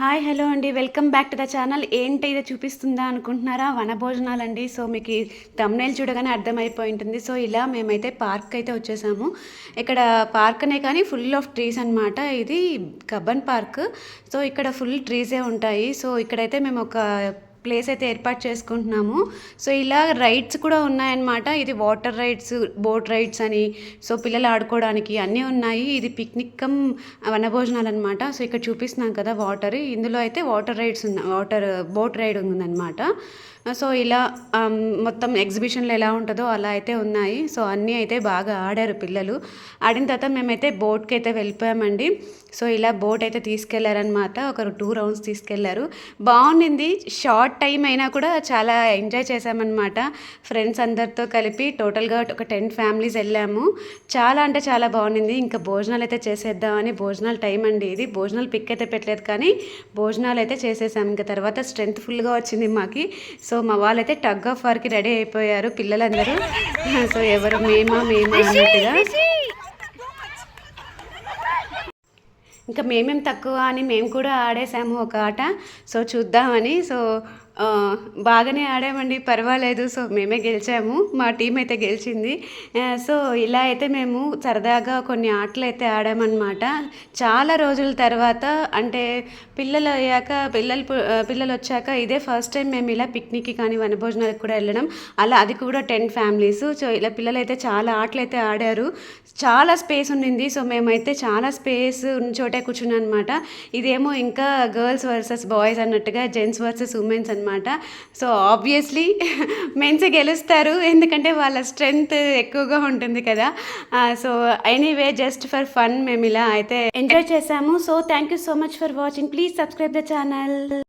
Hi hello అండి. Welcome back to the channel. ఏంటి ఇది? చూపిస్తుందా అనుకుంటున్నారా? వనభోజనాలు అండి సో మీకు తమ్నేల్ చూడగానే అర్థమైపోయి ఉంటుంది సో ఇలా మేమైతే పార్క్ అయితే వచ్చేసాము. ఇక్కడ పార్క్ అనే కానీ ఫుల్ ఆఫ్ ట్రీస్ అనమాట ఇది కబ్బన్ పార్క్ సో ఇక్కడ ఫుల్ ట్రీసే ఉంటాయి. సో ఇక్కడైతే మేము ఒక ప్లేస్ అయితే ఏర్పాటు చేసుకుంటున్నాము. సో ఇలా రైడ్స్ కూడా ఉన్నాయన్నమాట. ఇది వాటర్ రైడ్స్ బోట్ రైడ్స్ అని సో పిల్లలు ఆడుకోవడానికి అన్నీ ఉన్నాయి. ఇది పిక్నిక్ కమ్ వనభోజనాలు అనమాట సో ఇక్కడ చూపిస్తున్నాం కదా వాటర్ ఇందులో అయితే వాటర్ రైడ్స్ ఉన్న వాటర్ బోట్ రైడ్ ఉందన్నమాట. సో ఇలా మొత్తం ఎగ్జిబిషన్లో ఎలా ఉంటుందో అలా అయితే ఉన్నాయి. సో అన్నీ అయితే బాగా ఆడారు పిల్లలు. ఆడిన తర్వాత మేమైతే బోట్కి అయితే వెళ్ళిపోయామండి. సో ఇలా బోట్ అయితే తీసుకెళ్ళారనమాట ఒక టూ రౌండ్స్ తీసుకెళ్ళారు. బాగుండింది. షార్ట్ టైం అయినా కూడా చాలా ఎంజాయ్ చేసామన్నమాట ఫ్రెండ్స్ అందరితో కలిపి టోటల్గా ఒక టెన్ ఫ్యామిలీస్ వెళ్ళాము. చాలా అంటే చాలా బాగుండింది. ఇంకా భోజనాలు అయితే చేసేద్దామని భోజనాల టైం అండి ఇది. భోజనాలు పిక్ అయితే పెట్టలేదు కానీ భోజనాలు అయితే చేసేసాం ఇంకా తర్వాత స్ట్రెంత్ ఫుల్గా వచ్చింది మాకి. సో మా వాళ్ళైతే టగ్ ఆఫ్ వార్కి రెడీ అయిపోయారు పిల్లలందరూ. సో ఎవరు మేమా మేమా అన్నట్టుగా. ఇంకా మేమేం తక్కువ అని మేము కూడా ఆడేసాము ఒక ఆట. సో చూద్దామని. సో బాగానే ఆడామండి పర్వాలేదు. సో మేమే గెలిచాము. మా టీం అయితే గెలిచింది. సో ఇలా అయితే మేము సరదాగా కొన్ని ఆటలు అయితే ఆడామన్నమాట. చాలా రోజుల తర్వాత అంటే పిల్లలు అయ్యాక పిల్లలు పిల్లలు వచ్చాక ఇదే ఫస్ట్ టైం మేము ఇలా పిక్నిక్కి కానీ వనభోజనాలకు కూడా వెళ్ళడం. అలా అది కూడా టెన్ ఫ్యామిలీస్. సో ఇలా పిల్లలు అయితే చాలా ఆటలు అయితే ఆడారు. చాలా స్పేస్ ఉండింది. సో మేమైతే చాలా స్పేస్ ఉన్న చోటే కూర్చున్నాం అనమాట ఇదేమో ఇంకా గర్ల్స్ వర్సెస్ బాయ్స్ అన్నట్టుగా జెంట్స్ వర్సెస్ ఉమెన్స్ అనమాట సో ఆబ్వియస్లీ మెన్స్ గెలుస్తారు. ఎందుకంటే వాళ్ళ స్ట్రెంగ్త్ ఎక్కువగా ఉంటుంది కదా. So anyway just for fun మేము ఇలా అయితే ఎంజాయ్ చేసాము. So thank you so much for watching please subscribe the channel